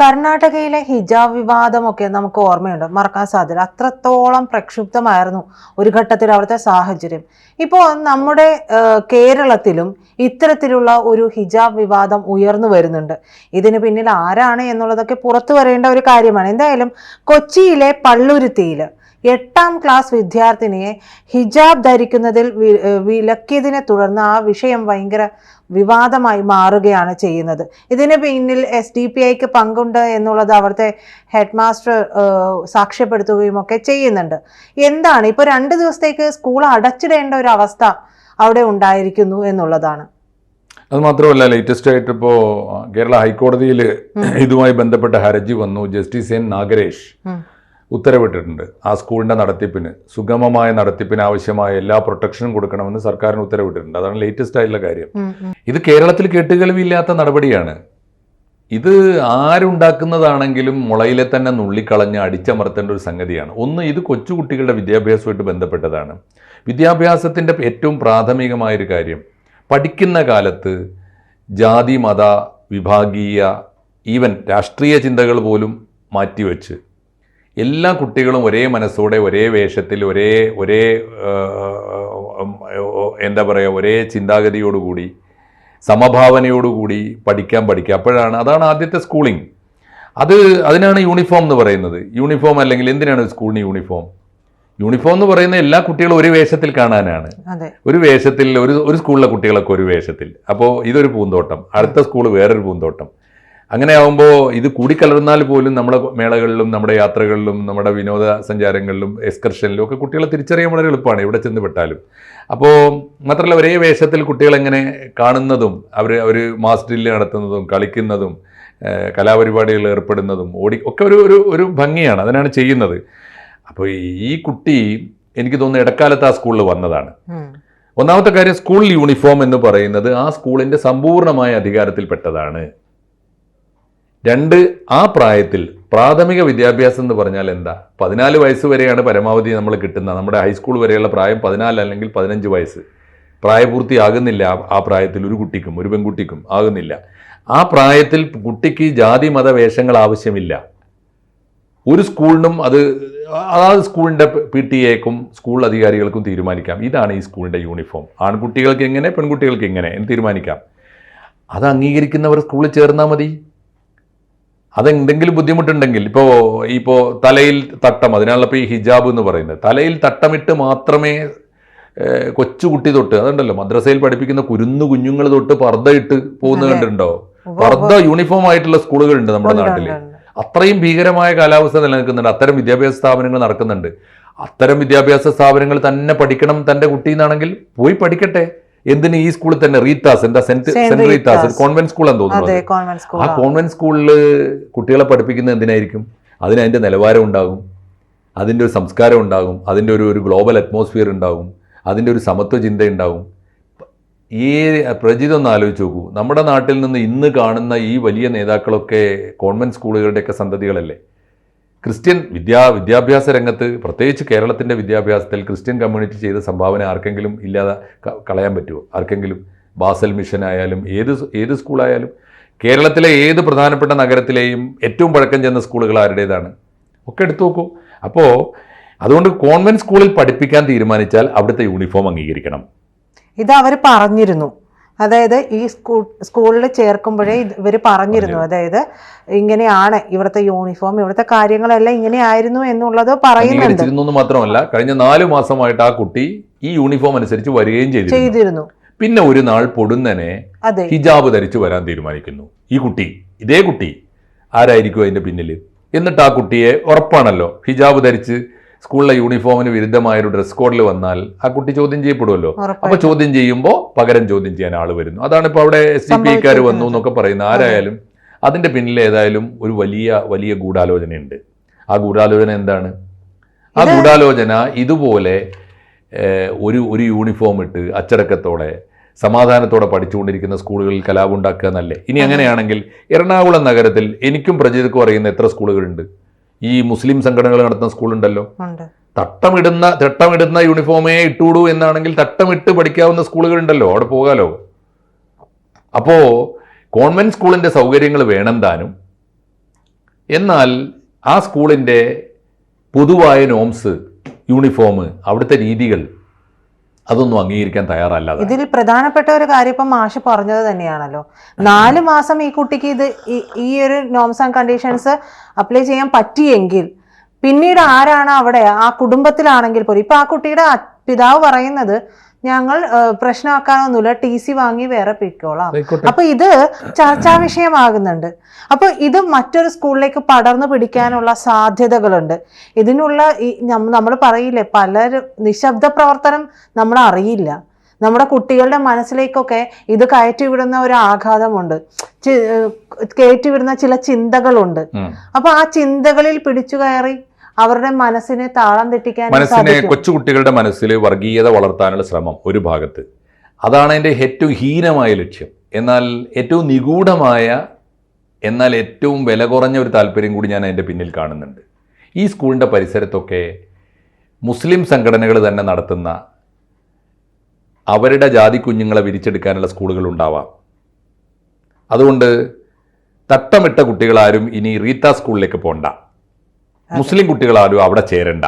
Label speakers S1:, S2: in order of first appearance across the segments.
S1: കർണാടകയിലെ ഹിജാബ് വിവാദമൊക്കെ നമുക്ക് ഓർമ്മയുണ്ട്. മറക്കാൻ സാധ്യത അത്രത്തോളം പ്രക്ഷുബ്ധമായിരുന്നു ഒരു ഘട്ടത്തിൽ അവിടുത്തെ സാഹചര്യം. ഇപ്പോൾ നമ്മുടെ കേരളത്തിലും ഇത്തരത്തിലുള്ള ഒരു ഹിജാബ് വിവാദം ഉയർന്നു വരുന്നുണ്ട്. ഇതിന് പിന്നിൽ ആരാണ് എന്നുള്ളതൊക്കെ പുറത്തു വരേണ്ട ഒരു കാര്യമാണ്. എന്തായാലും കൊച്ചിയിലെ പള്ളുരുത്തിയിൽ എട്ടാം ക്ലാസ് വിദ്യാർത്ഥിനിയെ ഹിജാബ് ധരിക്കുന്നതിൽ വിലക്കിയതിനെ തുടർന്ന് ആ വിഷയം ഭയങ്കര വിവാദമായി മാറുകയാണ് ചെയ്യുന്നത്. ഇതിന് പിന്നിൽ എസ് ഡി പി ഐക്ക് പങ്കുണ്ട് എന്നുള്ളത് അവിടുത്തെ ഹെഡ് മാസ്റ്റർ സാക്ഷ്യപ്പെടുത്തുകയും ഒക്കെ ചെയ്യുന്നുണ്ട്. എന്താണ്? ഇപ്പോൾ രണ്ട് ദിവസത്തേക്ക് സ്കൂൾ അടച്ചിടേണ്ട ഒരു അവസ്ഥ അവിടെ ഉണ്ടായിരിക്കുന്നു എന്നുള്ളതാണ്.
S2: അത് മാത്രമല്ല ലേറ്റസ്റ്റ് ആയിട്ട് ഇപ്പോൾ കേരള ഹൈക്കോടതിയിൽ ഇതുമായി ബന്ധപ്പെട്ട ഹർജി വന്നു. Justice N Nagaresh. ഉത്തരവിട്ടിട്ടുണ്ട്. ആ സ്കൂളിന്റെ നടത്തിപ്പിന് സുഗമമായ നടത്തിപ്പിന് ആവശ്യമായ എല്ലാ പ്രൊട്ടക്ഷനും കൊടുക്കണമെന്ന് സർക്കാരിന് ഉത്തരവിട്ടിട്ടുണ്ട്. അതാണ് ലേറ്റസ്റ്റ് ആയിട്ടുള്ള കാര്യം. ഇത് കേരളത്തിൽ കേട്ടുകേൾവിയില്ലാത്ത നടപടിയാണ്. ഇത് ആരുണ്ടാക്കുന്നതാണെങ്കിലും മുളയിലെ തന്നെ നുള്ളിക്കളഞ്ഞ് അടിച്ചമർത്തേണ്ട ഒരു സംഗതിയാണ്. ഒന്ന് ഇത് കൊച്ചുകുട്ടികളുടെ വിദ്യാഭ്യാസമായിട്ട് ബന്ധപ്പെട്ടതാണ്. വിദ്യാഭ്യാസത്തിന്റെ ഏറ്റവും പ്രാഥമികമായൊരു കാര്യം പഠിക്കുന്ന കാലത്ത് ജാതി മത വിഭാഗീയ ഈവൻ രാഷ്ട്രീയ ചിന്തകൾ പോലും മാറ്റിവെച്ച് എല്ലാ കുട്ടികളും ഒരേ മനസ്സോടെ ഒരേ വേഷത്തിൽ ഒരേ ഒരേ എന്താ പറയുക ഒരേ ചിന്താഗതിയോടുകൂടി സമഭാവനയോടുകൂടി പഠിക്കാൻ പഠിക്കുക. അപ്പോഴാണ് അതാണ് ആദ്യത്തെ സ്കൂളിംഗ് അത് അതിനാണ് യൂണിഫോം എന്ന് പറയുന്നത്. യൂണിഫോം അല്ലെങ്കിൽ എന്തിനാണ് സ്കൂളിന് യൂണിഫോം യൂണിഫോം എന്ന് പറയുന്ന എല്ലാ കുട്ടികളും ഒരു വേഷത്തിൽ കാണാനാണ്. ഒരു വേഷത്തിൽ ഒരു ഒരു സ്കൂളിലെ കുട്ടികളൊക്കെ ഒരു വേഷത്തിൽ. അപ്പോൾ ഇതൊരു പൂന്തോട്ടം. അടുത്ത സ്കൂൾ വേറൊരു പൂന്തോട്ടം. അങ്ങനെ ആവുമ്പോൾ ഇത് കൂടിക്കലർന്നാൽ പോലും നമ്മുടെ മേളകളിലും നമ്മുടെ യാത്രകളിലും നമ്മുടെ വിനോദ സഞ്ചാരങ്ങളിലും എക്സ്കർഷനിലും ഒക്കെ കുട്ടികളെ തിരിച്ചറിയാൻ വളരെ എളുപ്പമാണ് എവിടെ ചെന്ന് വിട്ടാലും അപ്പോൾ മാത്രമല്ല ഒരേ വേഷത്തിൽ കുട്ടികളെങ്ങനെ കാണുന്നതും അവർ അവർ മാസ് ഡ്രില്ല് നടത്തുന്നതും കളിക്കുന്നതും കലാപരിപാടികളിൽ ഏർപ്പെടുന്നതും ഓടി ഒക്കെ ഒരു ഒരു ഒരു ഭംഗിയാണ്. അതിനാണ് ചെയ്യുന്നത്. അപ്പോൾ ഈ കുട്ടി എനിക്ക് തോന്നുന്നു ഇടക്കാലത്ത് ആ സ്കൂളിൽ വന്നതാണ്. ഒന്നാമത്തെ കാര്യം സ്കൂൾ യൂണിഫോം എന്ന് പറയുന്നത് ആ സ്കൂളിന്റെ സമ്പൂർണമായ അധികാരത്തിൽപ്പെട്ടതാണ്. രണ്ട് ആ പ്രായത്തിൽ പ്രാഥമിക വിദ്യാഭ്യാസം എന്ന് പറഞ്ഞാൽ എന്താ? പതിനാല് വയസ്സ് വരെയാണ് പരമാവധി നമ്മൾ കിട്ടുന്നത്. നമ്മുടെ ഹൈസ്കൂൾ വരെയുള്ള പ്രായം പതിനാല് അല്ലെങ്കിൽ പതിനഞ്ച് വയസ്സ്. പ്രായപൂർത്തിയാകുന്നില്ല ആ- പ്രായത്തിൽ ഒരു കുട്ടിക്കും ഒരു പെൺകുട്ടിക്കും ആകുന്നില്ല. ആ പ്രായത്തിൽ കുട്ടിക്ക് ജാതി മത വേഷങ്ങൾ ആവശ്യമില്ല. ഒരു സ്കൂളിനും അത് അതാത് സ്കൂളിന്റെ പി ടി എക്കും സ്കൂൾ അധികാരികൾക്കും തീരുമാനിക്കാം. ഇതാണ് ഈ സ്കൂളിന്റെ യൂണിഫോം. ആൺകുട്ടികൾക്ക് എങ്ങനെ പെൺകുട്ടികൾക്ക് എങ്ങനെ എന്ന് തീരുമാനിക്കാം. അത് അംഗീകരിക്കുന്നവർ സ്കൂളിൽ ചേർന്നാൽ മതി. അതെന്തെങ്കിലും ബുദ്ധിമുട്ടുണ്ടെങ്കിൽ ഇപ്പോൾ ഇപ്പോൾ തലയിൽ തട്ടം അതിനാണല്ലോ ഇപ്പോൾ ഈ ഹിജാബ് എന്ന് പറയുന്നത്. തലയിൽ തട്ടമിട്ട് മാത്രമേ കൊച്ചുകുട്ടി തൊട്ട് അതുണ്ടല്ലോ മദ്രസയിൽ പഠിപ്പിക്കുന്ന കുരുന്നു കുഞ്ഞുങ്ങൾ തൊട്ട് പർദ്ദ ഇട്ട്
S1: പോകുന്ന.
S2: കണ്ടിട്ടുണ്ടോ? പർദ്ദ യൂണിഫോം ആയിട്ടുള്ള സ്കൂളുകളുണ്ട് നമ്മുടെ നാട്ടിൽ. അത്രയും ഭീകരമായ കാലാവസ്ഥ നിലനിൽക്കുന്നുണ്ട്. അത്തരം വിദ്യാഭ്യാസ സ്ഥാപനങ്ങൾ നടക്കുന്നുണ്ട്. അത്തരം വിദ്യാഭ്യാസ സ്ഥാപനങ്ങൾ തന്നെ പഠിക്കണം തന്റെ കുട്ടി എന്നാണെങ്കിൽ പോയി പഠിക്കട്ടെ. എന്തിന് ഈ സ്കൂളിൽ തന്നെ റീത്താസ് എന്താ saint
S1: saint
S2: Rita's.
S1: Rita's.
S2: Convent സ്കൂളാന്ന് തോന്നുന്നു ആ കോൺവെന്റ് സ്കൂളിൽ കുട്ടികളെ പഠിപ്പിക്കുന്നത് എന്തിനായിരിക്കും? അതിന് അതിന്റെ നിലവാരം ഉണ്ടാകും. അതിന്റെ ഒരു സംസ്കാരം ഉണ്ടാകും. അതിന്റെ ഒരു ഒരു ഗ്ലോബൽ അറ്റ്മോസ്ഫിയർ ഉണ്ടാകും. അതിന്റെ ഒരു സമത്വ ചിന്ത ഉണ്ടാകും. ഈ പ്രജിത് ഒന്ന് ആലോചിച്ച് നോക്കൂ. നമ്മുടെ നാട്ടിൽ നിന്ന് ഇന്ന് കാണുന്ന ഈ വലിയ നേതാക്കളൊക്കെ കോൺവെന്റ് സ്കൂളുകളുടെയൊക്കെ സന്തതികളല്ലേ? ക്രിസ്ത്യൻ വിദ്യാ വിദ്യാഭ്യാസ രംഗത്ത് പ്രത്യേകിച്ച് കേരളത്തിന്റെ വിദ്യാഭ്യാസത്തിൽ ക്രിസ്ത്യൻ കമ്മ്യൂണിറ്റി ചെയ്ത സംഭാവന ആർക്കെങ്കിലും ഇല്ലാതെ കളയാൻ പറ്റുമോ? ആർക്കെങ്കിലും ബാസൽ മിഷൻ ആയാലും ഏത് ഏത് സ്കൂളായാലും? കേരളത്തിലെ ഏത് പ്രധാനപ്പെട്ട നഗരത്തിലെയും ഏറ്റവും പഴക്കം ചെന്ന സ്കൂളുകൾ ആരുടേതാണ്? ഒക്കെ എടുത്തു നോക്കൂ. അപ്പോൾ അതുകൊണ്ട് കോൺവെന്റ് സ്കൂളിൽ പഠിപ്പിക്കാൻ തീരുമാനിച്ചാൽ അവിടുത്തെ യൂണിഫോം അംഗീകരിക്കണം.
S1: ഇത് അവർ പറഞ്ഞിരുന്നു. അതായത് ഈ സ്കൂൾ സ്കൂളിൽ ചേർക്കുമ്പോഴേ ഇവർ പറഞ്ഞിരുന്നു. അതായത് ഇങ്ങനെയാണ് ഇവിടുത്തെ യൂണിഫോം ഇവിടുത്തെ കാര്യങ്ങളെല്ലാം ഇങ്ങനെയായിരുന്നു എന്നുള്ളത് പറയുന്നുണ്ട്.
S2: മാത്രമല്ല കഴിഞ്ഞ നാല് മാസമായിട്ട് ആ കുട്ടി ഈ യൂണിഫോം അനുസരിച്ച് വരികയും ചെയ്തിരുന്നു. പിന്നെ ഒരു നാൾ പൊടുന്നനെ
S1: അതെ.
S2: ഹിജാബ് ധരിച്ചു വരാൻ തീരുമാനിക്കുന്നു. ഈ കുട്ടി ഇതേ കുട്ടി ആരായിരിക്കും അതിന്റെ പിന്നിൽ എന്നിട്ട് ആ കുട്ടിയെ ഉറപ്പാണല്ലോ ഹിജാബ് ധരിച്ച് സ്കൂളിലെ യൂണിഫോമിന് വിരുദ്ധമായ ഒരു ഡ്രസ് കോഡിൽ വന്നാൽ ആ കുട്ടി ചോദ്യം ചെയ്യപ്പെടുമല്ലോ. അപ്പൊ ചോദ്യം ചെയ്യുമ്പോൾ പകരം ചോദ്യം ചെയ്യാൻ ആൾ വരുന്നു. അതാണ് ഇപ്പൊ അവിടെ എസ് ഡി വന്നു എന്നൊക്കെ പറയുന്നത്. ആരായാലും അതിന്റെ പിന്നിൽ ഏതായാലും ഒരു വലിയ വലിയ ഗൂഢാലോചനയുണ്ട്. ആ ഗൂഢാലോചന എന്താണ്? ആ ഗൂഢാലോചന ഇതുപോലെ ഒരു ഒരു യൂണിഫോം ഇട്ട് അച്ചടക്കത്തോടെ സമാധാനത്തോടെ പഠിച്ചുകൊണ്ടിരിക്കുന്ന സ്കൂളുകളിൽ കലാപം ഉണ്ടാക്കുക എന്നല്ലേ? ഇനി അങ്ങനെയാണെങ്കിൽ എറണാകുളം നഗരത്തിൽ എനിക്കും പ്രജിതക്കും അറിയുന്ന എത്ര സ്കൂളുകളുണ്ട്? ഈ മുസ്ലിം സംഘടനകൾ നടത്തുന്ന സ്കൂളുണ്ടല്ലോ. തട്ടമിടുന്ന തട്ടമിടുന്ന യൂണിഫോമേ ഇട്ടുകൂടൂ എന്നാണെങ്കിൽ തട്ടമിട്ട് പഠിക്കാവുന്ന സ്കൂളുകളുണ്ടല്ലോ. അവിടെ പോകാലോ? അപ്പോ കോൺവെന്റ് സ്കൂളിന്റെ സൗകര്യങ്ങൾ വേണം താനും എന്നാൽ ആ സ്കൂളിന്റെ പൊതുവായ നോംസ് യൂണിഫോം അവിടുത്തെ രീതികൾ അതൊന്നും അംഗീകരിക്കാൻ തയ്യാറല്ല
S1: ഇതിൽ പ്രധാനപ്പെട്ട ഒരു കാര്യം ഇപ്പം മാഷ് പറഞ്ഞത് തന്നെയാണല്ലോ. നാല് മാസം ഈ കുട്ടിക്ക് ഇത് ഈ- ഒരു നോംസ് ആൻഡ് കണ്ടീഷൻസ് അപ്ലൈ ചെയ്യാൻ പറ്റിയെങ്കിൽ പിന്നീട് ആരാണ് അവിടെ? ആ കുടുംബത്തിലാണെങ്കിൽ പോലും. ഇപ്പൊ ആ കുട്ടിയുടെ പിതാവ് പറയുന്നത് ഞങ്ങൾ പ്രശ്നമാക്കാനൊന്നുമില്ല. ടി സി വാങ്ങി വേറെ പിക്കോളാം
S2: ആയിക്കോട്ടെ.
S1: അപ്പൊ ഇത് ചർച്ചാ വിഷയമാകുന്നുണ്ട്. അപ്പൊ ഇത് മറ്റൊരു സ്കൂളിലേക്ക് പടർന്നു പിടിക്കാനുള്ള സാധ്യതകളുണ്ട്. ഇതിനുള്ള ഈ നമ്മൾ പറയില്ലേ പലരും നിശബ്ദ പ്രവർത്തനം നമ്മൾ അറിയില്ല. നമ്മുടെ കുട്ടികളുടെ മനസ്സിലേക്കൊക്കെ ഇത് കയറ്റിവിടുന്ന ഒരു ആഘാതമുണ്ട്. കയറ്റിവിടുന്ന ചില ചിന്തകളുണ്ട്. അപ്പൊ ആ ചിന്തകളിൽ പിടിച്ചു കയറി അവരുടെ മനസ്സിനെ താളം തെറ്റിക്കാൻ
S2: മനസ്സിനെ കൊച്ചുകുട്ടികളുടെ മനസ്സിൽ വർഗീയത വളർത്താനുള്ള ശ്രമം ഒരു ഭാഗത്ത്. അതാണ് എന്റെ ഏറ്റവും ഹീനമായ ലക്ഷ്യം. എന്നാൽ ഏറ്റവും നിഗൂഢമായ എന്നാൽ ഏറ്റവും വില കുറഞ്ഞ ഒരു താല്പര്യം കൂടി ഞാൻ അതിന്റെ പിന്നിൽ കാണുന്നുണ്ട്. ഈ സ്കൂളിന്റെ പരിസരത്തൊക്കെ മുസ്ലിം സംഘടനകൾ തന്നെ നടത്തുന്ന അവരുടെ ജാതി കുഞ്ഞുങ്ങളെ വിരിച്ചെടുക്കാനുള്ള സ്കൂളുകൾ ഉണ്ടാവാം. അതുകൊണ്ട് തട്ടമിട്ട കുട്ടികളാരും ഇനി റീത്ത സ്കൂളിലേക്ക് പോണ്ട. മുസ്ലിം കുട്ടികളാരും അവിടെ ചേരണ്ട.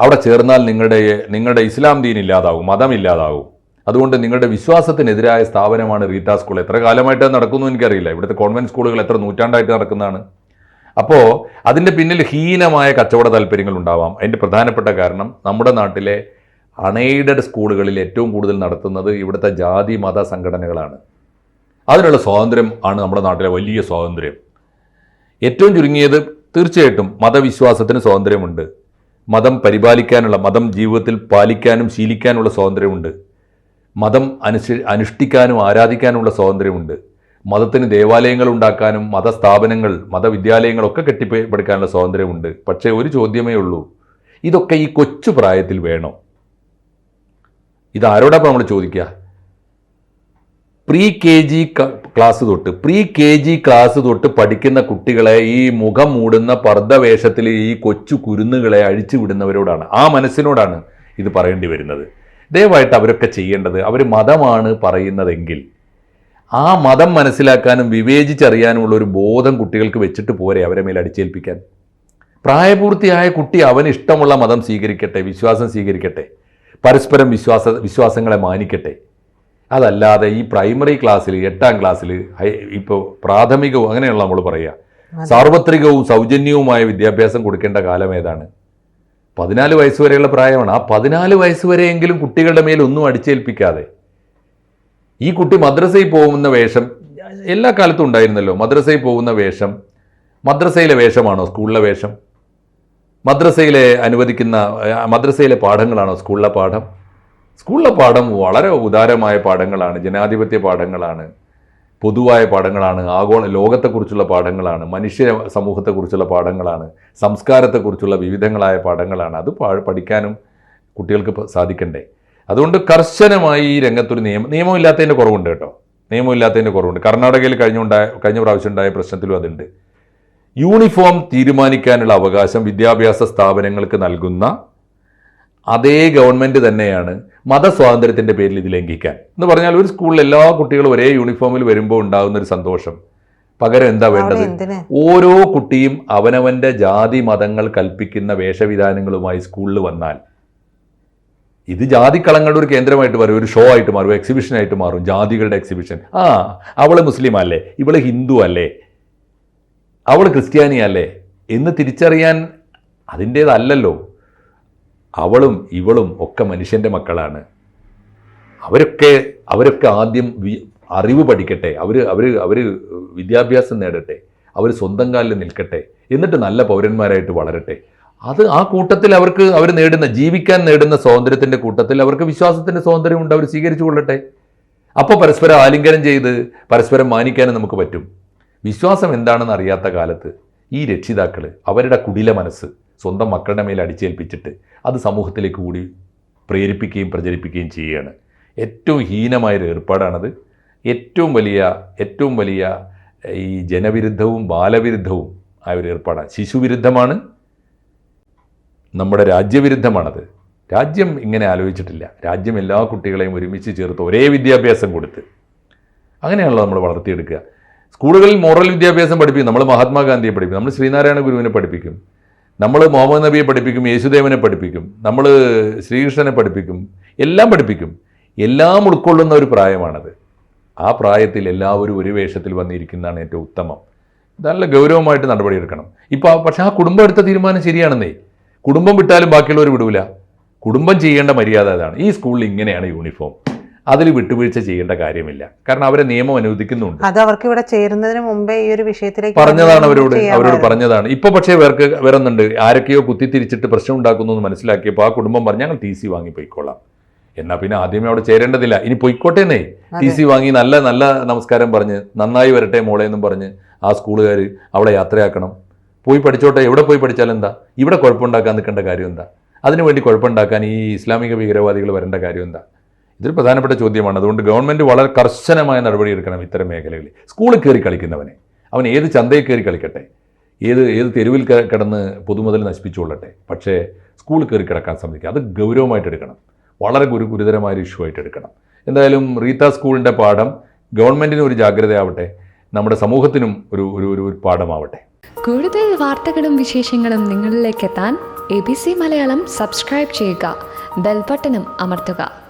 S2: അവിടെ ചേർന്നാൽ നിങ്ങളുടെ നിങ്ങളുടെ ഇസ്ലാം ദീൻ ഇല്ലാതാവും മതം ഇല്ലാതാവും അതുകൊണ്ട് നിങ്ങളുടെ വിശ്വാസത്തിനെതിരായ സ്ഥാപനമാണ് റീത്ത സ്കൂൾ. എത്ര കാലമായിട്ട് നടക്കുന്നു എനിക്കറിയില്ല. ഇവിടുത്തെ കോൺവെന്റ് സ്കൂളുകൾ എത്ര നൂറ്റാണ്ടായിട്ട് നടക്കുന്നതാണ്. അപ്പോൾ അതിന്റെ പിന്നിൽ ഹീനമായ കച്ചവട താല്പര്യങ്ങൾ ഉണ്ടാവാം. അതിന്റെ പ്രധാനപ്പെട്ട കാരണം നമ്മുടെ നാട്ടിലെ അൺഎയ്ഡഡ് സ്കൂളുകളിൽ ഏറ്റവും കൂടുതൽ നടത്തുന്നത് ഇവിടുത്തെ ജാതി മത സംഘടനകളാണ്. അതിനുള്ള സ്വാതന്ത്ര്യം ആണ് നമ്മുടെ നാട്ടിലെ വലിയ സ്വാതന്ത്ര്യം. ഏറ്റവും ചുരുങ്ങിയത് തീർച്ചയായിട്ടും മതവിശ്വാസത്തിന് സ്വാതന്ത്ര്യമുണ്ട്. മതം പരിപാലിക്കാനുള്ള മതം ജീവിതത്തിൽ പാലിക്കാനും ശീലിക്കാനുള്ള സ്വാതന്ത്ര്യമുണ്ട്. മതം അനുസ അനുഷ്ഠിക്കാനും ആരാധിക്കാനുമുള്ള സ്വാതന്ത്ര്യമുണ്ട്. മതത്തിന് ദേവാലയങ്ങൾ ഉണ്ടാക്കാനും മതസ്ഥാപനങ്ങൾ മതവിദ്യാലയങ്ങളൊക്കെ കെട്ടിപ്പടുക്കാനുള്ള സ്വാതന്ത്ര്യമുണ്ട്. പക്ഷേ ഒരു ചോദ്യമേ ഉള്ളൂ ഇതൊക്കെ ഈ കൊച്ചു പ്രായത്തിൽ വേണോ? ഇതാരോടാ നമ്മൾ ചോദിക്കുക? പ്രീ കെ ജി ക്ലാസ് തൊട്ട് പ്രീ കെ ജി ക്ലാസ് തൊട്ട് പഠിക്കുന്ന കുട്ടികളെ ഈ മുഖം മൂടുന്ന പർദ്ദവേഷത്തിൽ ഈ കൊച്ചു കുരുന്നുകളെ അഴിച്ചു വിടുന്നവരോടാണ്. ആ മനസ്സിനോടാണ് ഇത് പറയേണ്ടി വരുന്നത്. ദയവായിട്ട് അവരൊക്കെ ചെയ്യേണ്ടത് അവർ മതമാണ് പറയുന്നതെങ്കിൽ ആ മതം മനസ്സിലാക്കാനും വിവേചിച്ചറിയാനുമുള്ള ഒരു ബോധം കുട്ടികൾക്ക് വെച്ചിട്ട് പോരെ അവരെ മേൽ അടിച്ചേൽപ്പിക്കാൻ. പ്രായപൂർത്തിയായ കുട്ടി അവന് ഇഷ്ടമുള്ള മതം സ്വീകരിക്കട്ടെ വിശ്വാസം സ്വീകരിക്കട്ടെ പരസ്പരം വിശ്വാസ വിശ്വാസങ്ങളെ മാനിക്കട്ടെ. അതല്ലാതെ ഈ പ്രൈമറി ക്ലാസ്സിൽ എട്ടാം ക്ലാസ്സിൽ ഇപ്പോൾ പ്രാഥമികവും അങ്ങനെയുള്ള നമ്മൾ പറയുക സാർവത്രികവും സൗജന്യവുമായ വിദ്യാഭ്യാസം കൊടുക്കേണ്ട കാലം ഏതാണ്? പതിനാല് വയസ്സ് വരെയുള്ള പ്രായമാണ്. ആ പതിനാല് വയസ്സ് വരെയെങ്കിലും കുട്ടികളുടെ മേൽ ഒന്നും അടിച്ചേൽപ്പിക്കാതെ ഈ കുട്ടി മദ്രസയിൽ പോകുന്ന വേഷം എല്ലാ കാലത്തും ഉണ്ടായിരുന്നല്ലോ. മദ്രസയിൽ പോകുന്ന വേഷം മദ്രസയിലെ വേഷമാണോ സ്കൂളിലെ വേഷം? മദ്രസയിലെ അനുവദിക്കുന്ന മദ്രസയിലെ പാഠങ്ങളാണോ സ്കൂളിലെ പാഠം? സ്കൂളിലെ പാഠം വളരെ ഉദാരമായ പാഠങ്ങളാണ് ജനാധിപത്യ പാഠങ്ങളാണ് പൊതുവായ പാഠങ്ങളാണ് ആഗോള ലോകത്തെക്കുറിച്ചുള്ള പാഠങ്ങളാണ് മനുഷ്യ സമൂഹത്തെക്കുറിച്ചുള്ള പാഠങ്ങളാണ് സംസ്കാരത്തെക്കുറിച്ചുള്ള വിവിധങ്ങളായ പാഠങ്ങളാണ്. അത് പഠിക്കാനും കുട്ടികൾക്ക് സാധിക്കണ്ടേ. അതുകൊണ്ട് കർശനമായി ഈ രംഗത്തൊരു നിയമം നിയമമില്ലാത്തതിന്റെ കുറവുണ്ട് കേട്ടോ. നിയമമില്ലാത്തതിന്റെ കുറവുണ്ട്. കർണാടകയിൽ കഴിഞ്ഞുണ്ടായ കഴിഞ്ഞ പ്രാവശ്യം ഉണ്ടായ പ്രശ്നത്തിലും അതുണ്ട്. യൂണിഫോം തീരുമാനിക്കാനുള്ള അവകാശം വിദ്യാഭ്യാസ സ്ഥാപനങ്ങൾക്ക് നൽകുന്ന അതേ ഗവൺമെന്റ് തന്നെയാണ് മതസ്വാതന്ത്ര്യത്തിന്റെ പേരിൽ ഇത് ലംഘിക്കാൻ. എന്ന് പറഞ്ഞാൽ ഒരു സ്കൂളിൽ എല്ലാ കുട്ടികളും ഒരേ യൂണിഫോമിൽ വരുമ്പോൾ ഉണ്ടാകുന്ന ഒരു സന്തോഷം. പകരം എന്താ വേണ്ടത്? ഓരോ കുട്ടിയും അവനവന്റെ ജാതി മതങ്ങൾ കൽപ്പിക്കുന്ന വേഷവിധാനങ്ങളുമായി സ്കൂളിൽ വന്നാൽ ഇത് ജാതിക്കളങ്ങളുടെ ഒരു കേന്ദ്രമായിട്ട് മാറും ഒരു ഷോ ആയിട്ട് മാറും എക്സിബിഷൻ ആയിട്ട് മാറും ജാതികളുടെ എക്സിബിഷൻ ആ അവൾ മുസ്ലിം അല്ലേ? ഇവൾ ഹിന്ദു അല്ലേ? അവൾ ക്രിസ്ത്യാനി അല്ലേ? എന്ന് തിരിച്ചറിയാൻ അതിന്റേതല്ലല്ലോ. അവളും ഇവളും ഒക്കെ മനുഷ്യന്റെ മക്കളാണ്. അവരൊക്കെ അവരൊക്കെ ആദ്യം അറിവ് പഠിക്കട്ടെ. അവർ അവർ അവർ വിദ്യാഭ്യാസം നേടട്ടെ. അവർ സ്വന്തം കാലിൽ നിൽക്കട്ടെ. എന്നിട്ട് നല്ല പൗരന്മാരായിട്ട് വളരട്ടെ. അത് ആ കൂട്ടത്തിൽ അവർക്ക് അവർ നേടുന്ന ജീവിക്കാൻ നേടുന്ന സ്വാതന്ത്ര്യത്തിന്റെ കൂട്ടത്തിൽ അവർക്ക് വിശ്വാസത്തിന്റെ സ്വാതന്ത്ര്യമുണ്ട് അവർ സ്വീകരിച്ചു കൊള്ളട്ടെ. അപ്പോൾ പരസ്പരം ആലിംഗനം ചെയ്ത് പരസ്പരം മാനിക്കാനും നമുക്ക് പറ്റും. വിശ്വാസം എന്താണെന്ന് അറിയാത്ത കാലത്ത് ഈ രക്ഷിതാക്കൾ അവരുടെ കുടില മനസ്സ് സ്വന്തം മക്കളുടെ മേൽ അടിച്ചേൽപ്പിച്ചിട്ട് അത് സമൂഹത്തിലേക്ക് കൂടി പ്രേരിപ്പിക്കുകയും പ്രചരിപ്പിക്കുകയും ചെയ്യുകയാണ്. ഏറ്റവും ഹീനമായൊരു ഏർപ്പാടാണത്. ഏറ്റവും വലിയ ഏറ്റവും വലിയ ഈ ജനവിരുദ്ധവും ബാലവിരുദ്ധവും ആ ഒരു ഏർപ്പാടാണ്. ശിശുവിരുദ്ധമാണ്. നമ്മുടെ രാജ്യവിരുദ്ധമാണത്. രാജ്യം ഇങ്ങനെ ആലോചിച്ചിട്ടില്ല. രാജ്യം എല്ലാ കുട്ടികളെയും ഒരുമിച്ച് ചേർത്ത് ഒരേ വിദ്യാഭ്യാസം കൊടുത്ത്. അങ്ങനെയാണല്ലോ നമ്മൾ വളർത്തിയെടുക്കുക. സ്കൂളുകളിൽ മോറൽ വിദ്യാഭ്യാസം പഠിപ്പിക്കും. നമ്മൾ മഹാത്മാഗാന്ധിയെ പഠിപ്പിക്കും. നമ്മൾ ശ്രീനാരായണ ഗുരുവിനെ പഠിപ്പിക്കും. നമ്മൾ മുഹമ്മദ് നബിയെ പഠിപ്പിക്കും യേശുദേവനെ പഠിപ്പിക്കും നമ്മൾ ശ്രീകൃഷ്ണനെ പഠിപ്പിക്കും എല്ലാം പഠിപ്പിക്കും. എല്ലാം ഉൾക്കൊള്ളുന്ന ഒരു പ്രായമാണത്. ആ പ്രായത്തിൽ എല്ലാവരും ഒരു വേഷത്തിൽ വന്നിരിക്കുന്നതാണ് ഏറ്റവും ഉത്തമം. നല്ല ഗൗരവമായിട്ട് നടപടിയെടുക്കണം. ഇപ്പോൾ പക്ഷേ ആ കുടുംബം എടുത്ത തീരുമാനം ശരിയാണെന്നേ. കുടുംബം വിട്ടാലും ബാക്കിയുള്ളവർ വിടൂല. കുടുംബം ചെയ്യേണ്ട മര്യാദ അതാണ്. ഈ സ്കൂളിൽ ഇങ്ങനെയാണ് യൂണിഫോം. അതിൽ വിട്ടുവീഴ്ച ചെയ്യേണ്ട കാര്യമില്ല. കാരണം അവരെ നിയമം അനുവദിക്കുന്നുണ്ട്.
S1: അത് അവർക്ക് ഇവിടെ ചേരുന്നതിന് മുമ്പേ ഈ ഒരു വിഷയത്തിലേക്ക്
S2: പറഞ്ഞതാണ് അവരോട് അവരോട് പറഞ്ഞതാണ്. ഇപ്പൊ പക്ഷേ വേർക്ക് വരുന്നുണ്ട് ആരൊക്കെയോ കുത്തിത്തിരിച്ചിട്ട് പ്രശ്നം ഉണ്ടാക്കുന്നു എന്ന് മനസ്സിലാക്കിയപ്പോൾ ആ കുടുംബം പറഞ്ഞു ഞങ്ങൾ ടി സി വാങ്ങി പോയിക്കോളാം. എന്നാ പിന്നെ ആദ്യമേ അവിടെ ചേരേണ്ടതില്ല. ഇനി പൊയ്ക്കോട്ടേന്നേ ടി സി വാങ്ങി നല്ല നല്ല നമസ്കാരം പറഞ്ഞ് നന്നായി വരട്ടെ മോളെ എന്നും പറഞ്ഞ് ആ സ്കൂളുകാർ അവളെ യാത്രയാക്കണം. പോയി പഠിച്ചോട്ടെ. എവിടെ പോയി പഠിച്ചാൽ എന്താ? ഇവിടെ കുഴപ്പമുണ്ടാക്കാൻ നിൽക്കേണ്ട കാര്യം എന്താ? അതിനുവേണ്ടി കുഴപ്പമുണ്ടാക്കാൻ ഈ ഇസ്ലാമിക ഭീകരവാദികൾ വരേണ്ട കാര്യം എന്താ? ഇതൊരു പ്രധാനപ്പെട്ട ചോദ്യമാണ്. അതുകൊണ്ട് ഗവൺമെന്റ് വളരെ കർശനമായ നടപടി എടുക്കണം ഇത്തരം മേഖലകളിൽ. സ്കൂളിൽ കയറി കളിക്കുന്നവനെ. അവൻ ഏത് ചന്തയിൽ കയറി കളിക്കട്ടെ? ഏത് ഏത് തെരുവിൽ കിടന്ന് പൊതുമുതൽ നശിപ്പിച്ചുകൊള്ളട്ടെ? പക്ഷേ സ്കൂളിൽ കയറി കിടക്കാൻ സമ്മതിക്കുക. അത് ഗൗരവമായിട്ട് എടുക്കണം. വളരെ ഗുരു ഗുരുതരമായ ഒരു ഇഷ്യൂ ആയിട്ട് എടുക്കണം. എന്തായാലും റീത്ത സ്കൂളിന്റെ പാഠം ഗവൺമെന്റിനും ഒരു ജാഗ്രതയാവട്ടെ. നമ്മുടെ സമൂഹത്തിനും ഒരു ഒരു ഒരു പാഠമാവട്ടെ.
S3: കൂടുതൽ വാർത്തകളും വിശേഷങ്ങളും നിങ്ങളിലേക്ക് എത്താൻ A B C Malayalam subscribe ചെയ്യുക. ബെൽബട്ടനും അമർത്തുക.